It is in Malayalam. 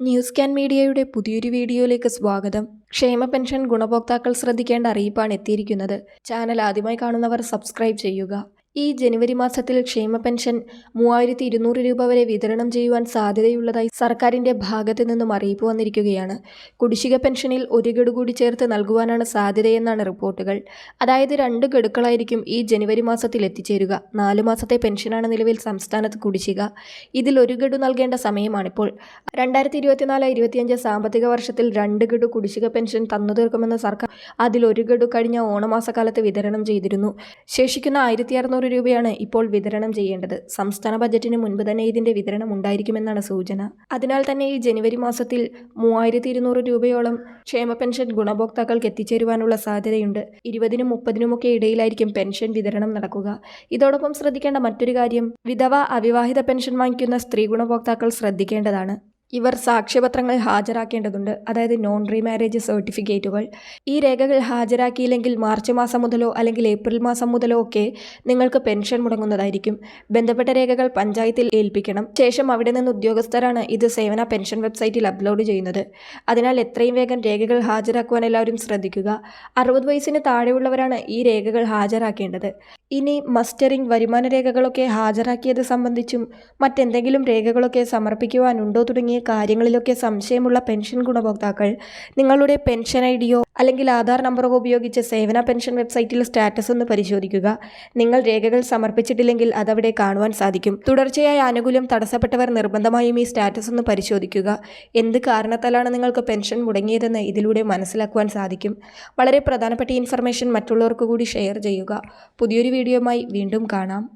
ന്യൂസ് ക്യാൻ മീഡിയയുടെ പുതിയൊരു വീഡിയോയിലേക്ക് സ്വാഗതം. ക്ഷേമ പെൻഷൻ ഗുണഭോക്താക്കൾ ശ്രദ്ധിക്കേണ്ട അറിയിപ്പാണ് എത്തിയിരിക്കുന്നത്. ചാനൽ ആദ്യമായി കാണുന്നവർ സബ്സ്ക്രൈബ് ചെയ്യുക. ഈ ജനുവരി മാസത്തിൽ ക്ഷേമ പെൻഷൻ മൂവായിരത്തി ഇരുന്നൂറ് രൂപ വരെ വിതരണം ചെയ്യുവാൻ സാധ്യതയുള്ളതായി സർക്കാരിന്റെ ഭാഗത്തു നിന്നും അറിയിപ്പ് വന്നിരിക്കുകയാണ്. കുടിശ്ശിക പെൻഷനിൽ ഒരു ഗഡു കൂടി ചേർത്ത് നൽകുവാനാണ് സാധ്യതയെന്നാണ് റിപ്പോർട്ടുകൾ. അതായത് രണ്ട് ഗഡുക്കളായിരിക്കും ഈ ജനുവരി മാസത്തിൽ എത്തിച്ചേരുക. നാല് മാസത്തെ പെൻഷനാണ് നിലവിൽ സംസ്ഥാനത്ത് കുടിശ്ശിക. ഇതിൽ ഒരു ഗഡു നൽകേണ്ട സമയമാണിപ്പോൾ. രണ്ടായിരത്തി ഇരുപത്തിനാല് ഇരുപത്തിയഞ്ച് സാമ്പത്തിക വർഷത്തിൽ രണ്ട് ഗഡു കുടിശ്ശിക പെൻഷൻ തന്നു തീർക്കുമെന്ന് സർക്കാർ അതിൽ ഒരു ഗഡു കഴിഞ്ഞ ഓണമാസക്കാലത്ത് വിതരണം ചെയ്തിരുന്നു. ശേഷിക്കുന്ന ആയിരത്തി രൂപയാണ് ഇപ്പോൾ വിതരണം ചെയ്യേണ്ടത്. സംസ്ഥാന ബജറ്റിന് മുൻപ് തന്നെ ഇതിന്റെ വിതരണം ഉണ്ടായിരിക്കുമെന്നാണ് സൂചന. അതിനാൽ തന്നെ ഈ ജനുവരി മാസത്തിൽ മൂവായിരത്തി ഇരുന്നൂറ് രൂപയോളം ക്ഷേമ പെൻഷൻ ഗുണഭോക്താക്കൾക്ക് എത്തിച്ചേരുവാനുള്ള സാധ്യതയുണ്ട്. ഇരുപതിനും മുപ്പതിനുമൊക്കെ ഇടയിലായിരിക്കും പെൻഷൻ വിതരണം നടക്കുക. ഇതോടൊപ്പം ശ്രദ്ധിക്കേണ്ട മറ്റൊരു കാര്യം വിധവ അവിവാഹിത പെൻഷൻ വാങ്ങിക്കുന്ന സ്ത്രീ ഗുണഭോക്താക്കൾ ശ്രദ്ധിക്കേണ്ടതാണ്. ഇവർ സാക്ഷ്യപത്രങ്ങൾ ഹാജരാക്കേണ്ടതുണ്ട്. അതായത് നോൺ റീമാരേജ് സർട്ടിഫിക്കറ്റുകൾ. ഈ രേഖകൾ ഹാജരാക്കിയില്ലെങ്കിൽ മാർച്ച് മാസം മുതലോ അല്ലെങ്കിൽ ഏപ്രിൽ മാസം മുതലോ ഒക്കെ നിങ്ങൾക്ക് പെൻഷൻ മുടങ്ങുന്നതായിരിക്കും. ബന്ധപ്പെട്ട രേഖകൾ പഞ്ചായത്തിൽ ഏൽപ്പിക്കണം. ശേഷം അവിടെ നിന്ന് ഉദ്യോഗസ്ഥരാണ് ഇത് സേവന പെൻഷൻ വെബ്സൈറ്റിൽ അപ്ലോഡ് ചെയ്യുന്നത്. അതിനാൽ എത്രയും വേഗം രേഖകൾ ഹാജരാക്കുവാൻ എല്ലാവരും ശ്രദ്ധിക്കുക. അറുപത് വയസ്സിന് താഴെയുള്ളവരാണ് ഈ രേഖകൾ ഹാജരാക്കേണ്ടത്. ഇനി മസ്റ്ററിംഗ് വരുമാന രേഖകളൊക്കെ ഹാജരാക്കിയത് സംബന്ധിച്ചും മറ്റെന്തെങ്കിലും രേഖകളൊക്കെ സമർപ്പിക്കുവാനുണ്ടോ തുടങ്ങിയ കാര്യങ്ങളിലൊക്കെ സംശയമുള്ള പെൻഷൻ ഗുണഭോക്താക്കൾ നിങ്ങളുടെ പെൻഷൻ ഐ ഡിയോ അല്ലെങ്കിൽ ആധാർ നമ്പറോ ഉപയോഗിച്ച് സേവന പെൻഷൻ വെബ്സൈറ്റിൽ സ്റ്റാറ്റസ് ഒന്ന് പരിശോധിക്കുക. നിങ്ങൾ രേഖകൾ സമർപ്പിച്ചിട്ടില്ലെങ്കിൽ അതവിടെ കാണുവാൻ സാധിക്കും. തുടർച്ചയായ ആനുകൂല്യം തടസ്സപ്പെട്ടവർ നിർബന്ധമായും ഈ സ്റ്റാറ്റസ് ഒന്ന് പരിശോധിക്കുക. എന്ത് കാരണത്താലാണ് നിങ്ങൾക്ക് പെൻഷൻ മുടങ്ങിയതെന്ന് ഇതിലൂടെ മനസ്സിലാക്കുവാൻ സാധിക്കും. വളരെ പ്രധാനപ്പെട്ട ഇൻഫർമേഷൻ മറ്റുള്ളവർക്ക് കൂടി ഷെയർ ചെയ്യുക. പുതിയൊരു വീഡിയോയുമായി വീണ്ടും കാണാം.